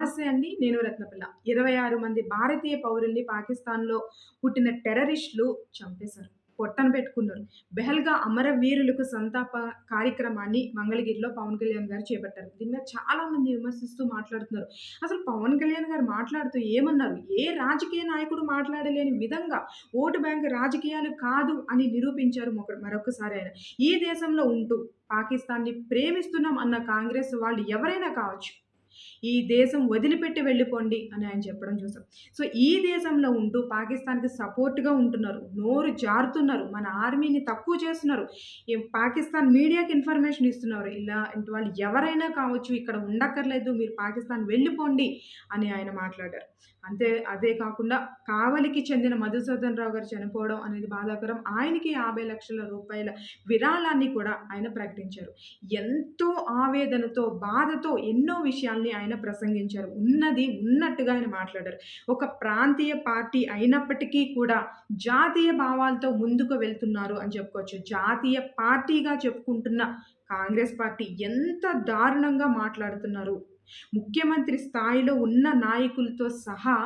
నమస్తే అండి. నేను రత్నపిల్ల. 26 మంది భారతీయ పౌరుల్ని పాకిస్తాన్‌లో పుట్టిన టెర్రరిస్టులు చంపేశారు. పొట్టన పెట్టుకున్నారు. బెహల్గా అమరవీరులకు సంతాప కార్యక్రమాన్ని మంగళగిరిలో పవన్ కళ్యాణ్ గారు చేపట్టారు. దీని మీద చాలామంది విమర్శిస్తూ మాట్లాడుతున్నారు. అసలు పవన్ కళ్యాణ్ గారు మాట్లాడుతూ ఏమన్నారు? ఏ రాజకీయ నాయకుడు మాట్లాడలేని విధంగా ఓటు బ్యాంక్ రాజకీయాలు కాదు అని నిరూపించారు మరొకసారి ఆయన. ఈ దేశంలో ఉంటూ పాకిస్తాన్‌ని ప్రేమిస్తున్నాం అన్న కాంగ్రెస్ వాళ్ళు ఎవరైనా కావచ్చు. ఈ దేశం వదిలిపెట్టి వెళ్ళిపోండి అని ఆయన చెప్పడం చూసాం. సో, ఈ దేశంలో ఉంటూ పాకిస్తాన్‌కి సపోర్ట్‌గా ఉంటున్నారు. నోరు జారుతున్నారు. మన ఆర్మీని తక్కువ చేస్తున్నారు. పాకిస్తాన్ మీడియాకి ఇన్ఫర్మేషన్ ఇస్తున్నారు. ఇలాంటి వాళ్ళు ఎవరైనా కావచ్చు ఇక్కడ ఉండక్కర్లేదు. మీరు పాకిస్తాన్ వెళ్ళిపోండి అని ఆయన మాట్లాడారు. అంతే అదే కాకుండా కావలికి చెందిన మధుసూదన్ రావు గారు చనిపోవడం అనేది బాధాకరం. ఆయనకి యాభై లక్షల రూపాయల విరాళాన్ని కూడా ఆయన ప్రకటించారు. ఎంతో ఆవేదనతో, బాధతో ఎన్నో విషయాల్ని ఆయన ప్రసంగించారు. ఉన్నది ఉన్నట్టుగా ఆయన మాట్లాడారు. ఒక ప్రాంతీయ పార్టీ అయినప్పటికీ కూడా జాతీయ భావాలతో ముందుకు వెళ్తున్నారు అని చెప్పుకోవచ్చు. జాతీయ పార్టీగా చెప్పుకుంటున్న కాంగ్రెస్ పార్టీ ఎంత దారుణంగా మాట్లాడుతున్నారు. ముఖ్యమంత్రి స్థాయిలో ఉన్న నాయకులతో సహా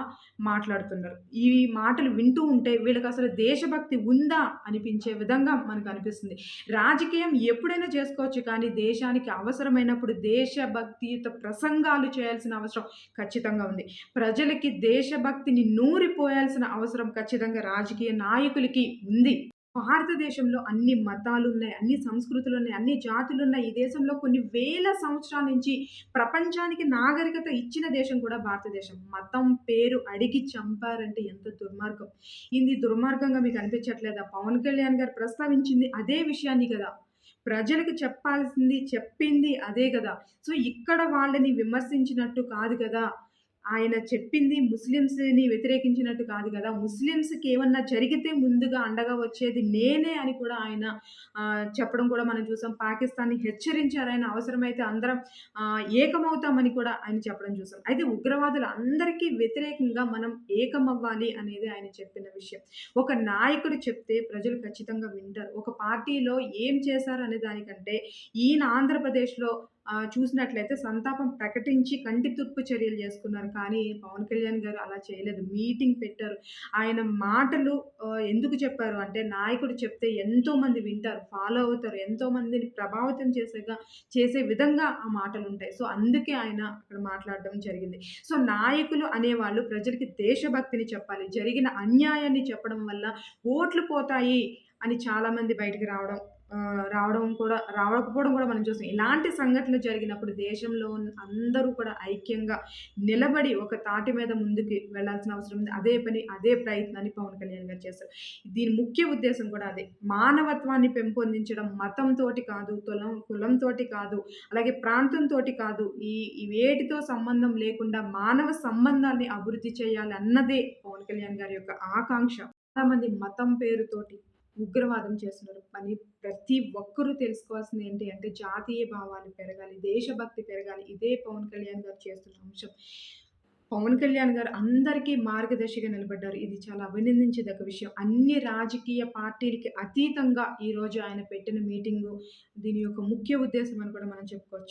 మాట్లాడుతున్నారు. ఈ మాటలు వింటూ ఉంటే వీళ్ళకి అసలు దేశభక్తి ఉందా అనిపించే విధంగా మనకు అనిపిస్తుంది. రాజకీయం ఎప్పుడైనా చేసుకోవచ్చు కానీ దేశానికి అవసరమైనప్పుడు దేశభక్తియుత ప్రసంగాలు చేయాల్సిన అవసరం ఖచ్చితంగా ఉంది. ప్రజలకి దేశభక్తిని నూరిపోయాల్సిన అవసరం ఖచ్చితంగా రాజకీయ నాయకులకి ఉంది. భారతదేశంలో అన్ని మతాలు ఉన్నాయి అన్ని సంస్కృతులు ఉన్నాయి అన్ని జాతులు ఉన్నాయి ఈ దేశంలో కొన్ని వేల సంవత్సరాల నుంచి ప్రపంచానికి నాగరికత ఇచ్చిన దేశం కూడా భారతదేశం. మతం పేరు అడిగి చంపారంటే ఎంత దుర్మార్గం. ఇది దుర్మార్గంగా మీకు అనిపించట్లేదా? పవన్ కళ్యాణ్ గారు ప్రస్తావించింది అదే విషయాన్ని కదా ప్రజలకు చెప్పాల్సింది చెప్పింది అదే కదా సో, ఇక్కడ వాళ్ళని విమర్శించినట్టు కాదు కదా! ఆయన చెప్పింది ముస్లిమ్స్‌ని వ్యతిరేకించినట్టు కాదు కదా ముస్లిమ్స్‌కి ఏమన్నా జరిగితే ముందుగా అండగా వచ్చేది నేనే అని కూడా ఆయన చెప్పడం కూడా మనం చూసాం. పాకిస్తాన్‌ని హెచ్చరించారాయన. అవసరమైతే అందరం ఏకమవుతామని కూడా ఆయన చెప్పడం చూసాం. అయితే ఉగ్రవాదులు అందరికీ వ్యతిరేకంగా మనం ఏకమవ్వాలి అనేది ఆయన చెప్పిన విషయం. ఒక నాయకుడు చెప్తే ప్రజలు ఖచ్చితంగా వింటారు. ఒక పార్టీలో ఏం చేశారు అనే దానికంటే ఈయన ఆంధ్రప్రదేశ్‌లో చూసినట్లయితే సంతాపం ప్రకటించి కంటి తుర్పు చర్యలు చేసుకున్నారు. కానీ పవన్ కళ్యాణ్ గారు అలా చేయలేదు. మీటింగ్ పెట్టారు. ఆయన మాటలు ఎందుకు చెప్పారు అంటే నాయకుడు చెప్తే ఎంతోమంది వింటారు. ఫాలో అవుతారు. ఎంతోమందిని ప్రభావితం చేసేగా చేసే విధంగా ఆ మాటలు ఉంటాయి సో, అందుకే ఆయన అక్కడ మాట్లాడడం జరిగింది. సో, నాయకులు అనేవాళ్ళు ప్రజలకి దేశభక్తిని చెప్పాలి. జరిగిన అన్యాయాన్ని చెప్పడం వల్ల ఓట్లు పోతాయి అని చాలామంది బయటికి రావడం రావడం కూడా రావకపోవడం కూడా మనం చూస్తాం ఇలాంటి సంఘటనలు జరిగినప్పుడు దేశంలో ఉన్న అందరూ కూడా ఐక్యంగా నిలబడి ఒక తాటి మీద ముందుకి వెళ్ళాల్సిన అవసరం ఉంది. అదే పని, అదే ప్రయత్నాన్ని పవన్ కళ్యాణ్ గారు చేస్తారు దీని ముఖ్య ఉద్దేశ్యం కూడా అదే. మానవత్వాన్ని పెంపొందించడం మతంతోటి కాదు, తులం కులంతోటి కాదు, అలాగే ప్రాంతంతోటి కాదు. ఈ వేటితో సంబంధం లేకుండా మానవ సంబంధాన్ని అభివృద్ధి చేయాలన్నదే పవన్ కళ్యాణ్ గారి యొక్క ఆకాంక్ష. చాలామంది మతం పేరుతోటి ఉగ్రవాదం చేస్తున్నారు. అని ప్రతి ఒక్కరూ తెలుసుకోవాల్సింది ఏంటి అంటే జాతీయ భావాలు పెరగాలి. దేశభక్తి పెరగాలి. ఇదే పవన్ కళ్యాణ్ గారు చేస్తున్న అంశం. పవన్ కళ్యాణ్ గారు అందరికీ మార్గదర్శిగా నిలబడ్డారు. ఇది చాలా అభినందించదగ్గ విషయం. అన్ని రాజకీయ పార్టీలకి అతీతంగా ఈరోజు ఆయన పెట్టిన మీటింగు దీని యొక్క ముఖ్య ఉద్దేశం అని కూడా మనం చెప్పుకోవచ్చు.